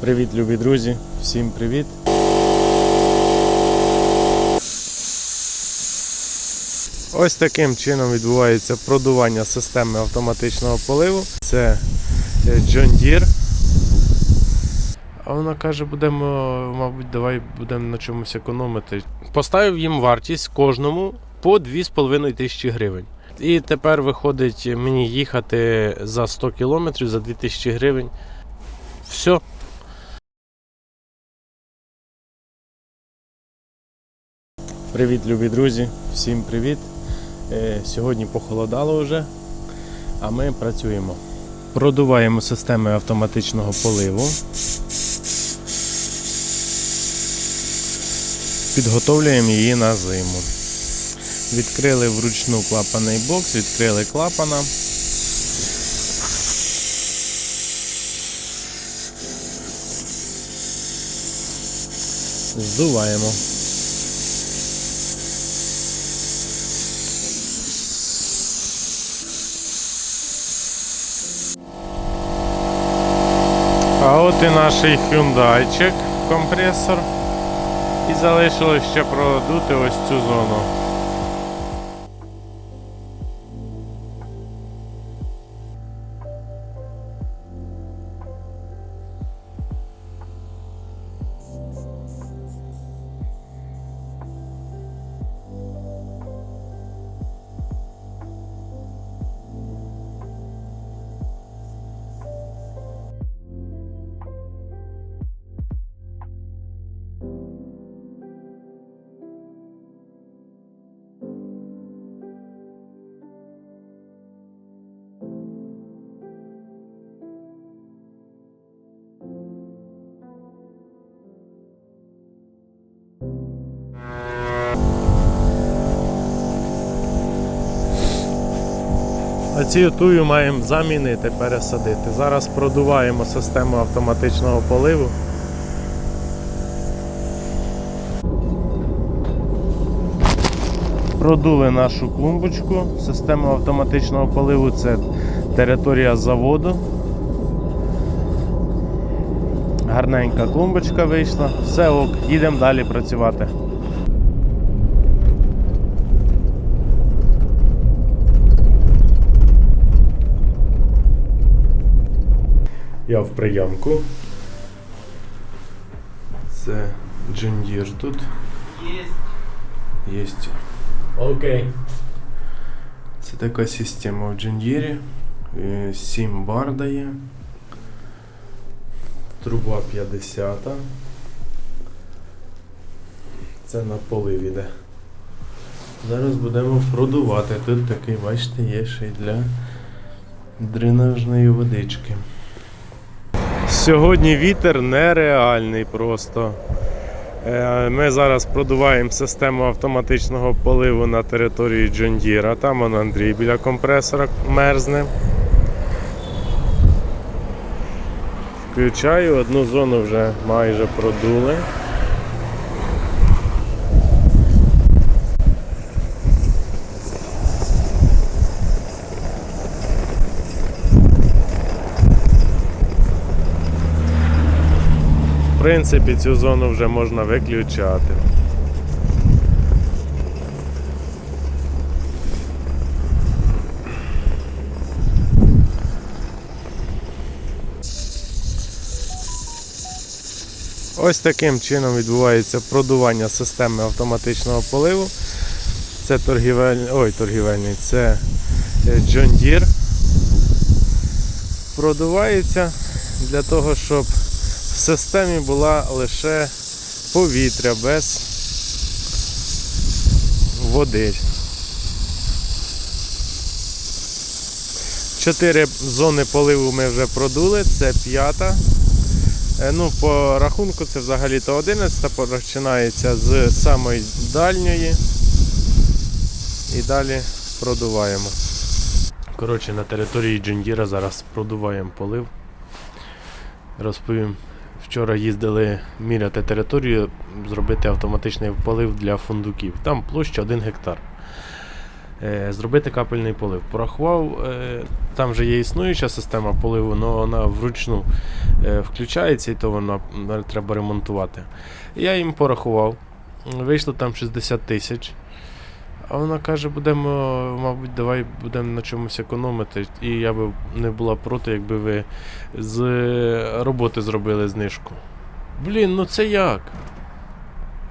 Привіт, любі друзі! Всім привіт! Ось таким чином відбувається продування системи автоматичного поливу. Це е, John Deere. А вона каже, будемо, мабуть, давай будемо на чомусь економити. Поставив їм вартість кожному по 2,5 тисячі гривень. І тепер виходить мені їхати за 100 кілометрів за 2000 гривень. Все. Привіт, любі друзі! Всім привіт! Е, Сьогодні похолодало вже, а ми працюємо. Продуваємо системи автоматичного поливу. Підготовлюємо її на зиму. Відкрили вручну клапаний бокс, відкрили клапана. Здуваємо. А от і наш Hyundai компресор. І залишилось ще продути ось цю зону. А тую маємо замінити, пересадити. Зараз продуваємо систему автоматичного поливу. Продули нашу клумбочку. Систему автоматичного поливу це територія заводу. Гарненька клумбочка вийшла. Все ок, їдемо далі працювати. Я в приямку. Це Джундір тут. Есть. Окей. Це така система в Джундірі. 7 бар дає. Труба 50. Це на полив іде. Зараз будемо продувати. Тут такий, бачите, є ще й для дренажної водички. Сьогодні вітер нереальний просто. Е, Ми зараз продуваємо систему автоматичного поливу на території Джондіра. Там он Андрій біля компресора мерзне. Включаю, одну зону вже майже продули. Принципі, цю зону вже можна виключати. Ось таким чином відбувається продування системи автоматичного поливу. Це торгівельний, ой, торгівельний, це е, John Deere. Продувається для того, щоб системі була лише повітря без води. Чотири зони поливу ми вже продули, це п'ята. Е, Ну, по рахунку це взагалі-то 11, починається з самої дальньої і далі продуваємо. Коротше, на території Джундіра зараз продуваємо полив. Розповім. Вчора їздили міряти територію, зробити автоматичний полив для фундуків. Там площа 1 гектар. е, зробити капельний полив. Порахував, е, там вже є існуюча система поливу, але вона вручну е, включається і то вона треба ремонтувати. Я їм порахував. Вийшло там 60 тисяч. А вона каже, будемо, мабуть, давай будемо на чомусь економити. І я би не була проти, якби ви з роботи зробили знижку. Блін, ну це як?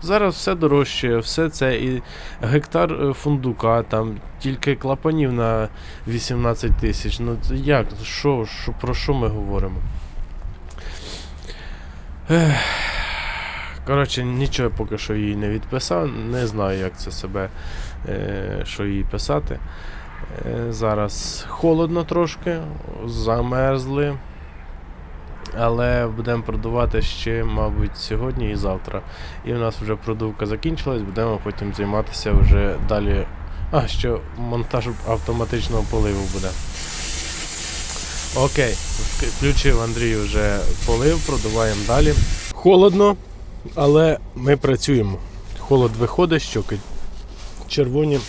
Зараз все дорожче, все це і гектар е, фундука, там тільки клапанів на 18 тисяч. Ну це як? Що, що, про що ми говоримо? Коротше, нічого поки що їй не відписав, не знаю, як це себе, що їй писати. Е, зараз холодно трошки, замерзли. Але будемо продувати ще, мабуть, сьогодні і завтра. І в нас вже продувка закінчилась, будемо потім займатися вже далі. А, що монтаж автоматичного поливу буде. Окей, включив Андрій вже полив, продуваємо далі. Холодно, але ми працюємо. Холод виходить, щоки червоні.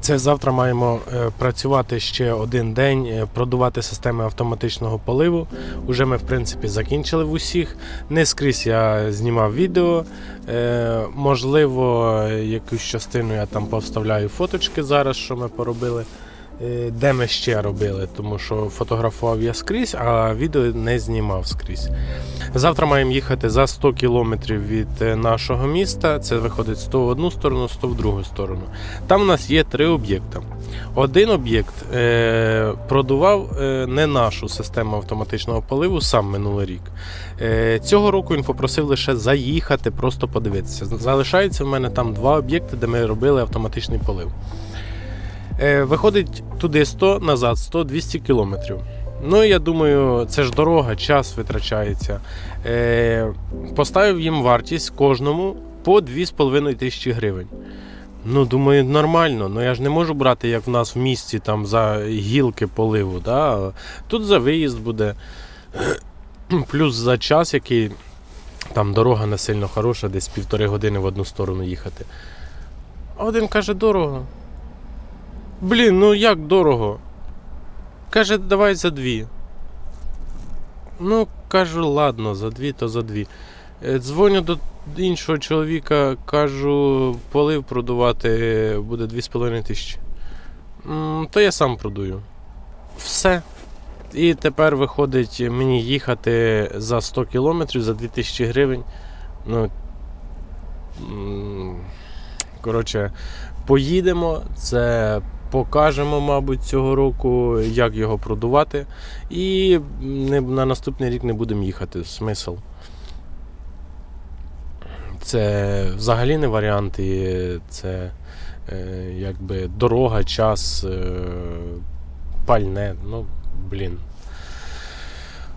Це завтра маємо е, працювати ще один день, е, продувати системи автоматичного поливу. Уже ми, в принципі, закінчили в усіх. Не скрізь я знімав відео. Е, можливо, якусь частину я там повставляю фоточки зараз, що ми поробили. Е, Де ми ще робили, тому що фотографував я скрізь, а відео не знімав скрізь. Завтра маємо їхати за 100 кілометрів від е, нашого міста. Це виходить 100 в одну сторону, 100 в другу сторону. Там у нас є три об'єкти. Один об'єкт е, продував е, не нашу систему автоматичного поливу сам минулий рік. Е, цього року він попросив лише заїхати, просто подивитися. Залишається в мене там два об'єкти, де ми робили автоматичний полив. Е, виходить туди 100, назад 100, 200 кілометрів. Ну, я думаю, це ж дорога, час витрачається. Е, поставив їм вартість кожному по 2,5 тисячі гривень. Ну, думаю, нормально. Ну я ж не можу брати, як в нас в місті там за гілки поливу. Да? Тут за виїзд буде. Плюс за час, який там дорога не сильно хороша, десь півтори години в одну сторону їхати. А один каже, дорого. Блін, ну як дорого? Каже, давай за дві. Ну, кажу, ладно, за дві, то за дві. Е, Дзвоню до іншого чоловіка, кажу, полив продувати буде 2,5 тисячі. То я сам продую. Все. І тепер виходить мені їхати за 100 кілометрів за 2000 гривень. Ну, коротше, поїдемо, це покажемо, мабуть, цього року, як його продувати. І на наступний рік не будемо їхати. Смисл. Це взагалі не варіант, і це е, якби дорога, час, е, пальне. Ну, блін.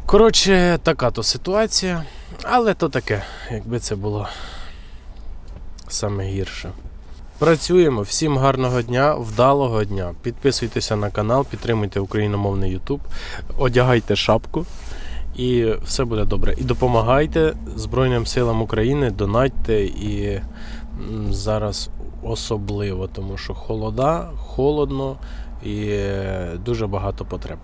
Коротше, така то ситуація, але то таке, якби це було саме гірше. Працюємо. Всім гарного дня, вдалого дня. Підписуйтеся на канал, підтримуйте україномовний YouTube, одягайте шапку і все буде добре. І допомагайте Збройним силам України, донатьте і зараз особливо, тому що холода, холодно і е, дуже багато потреб.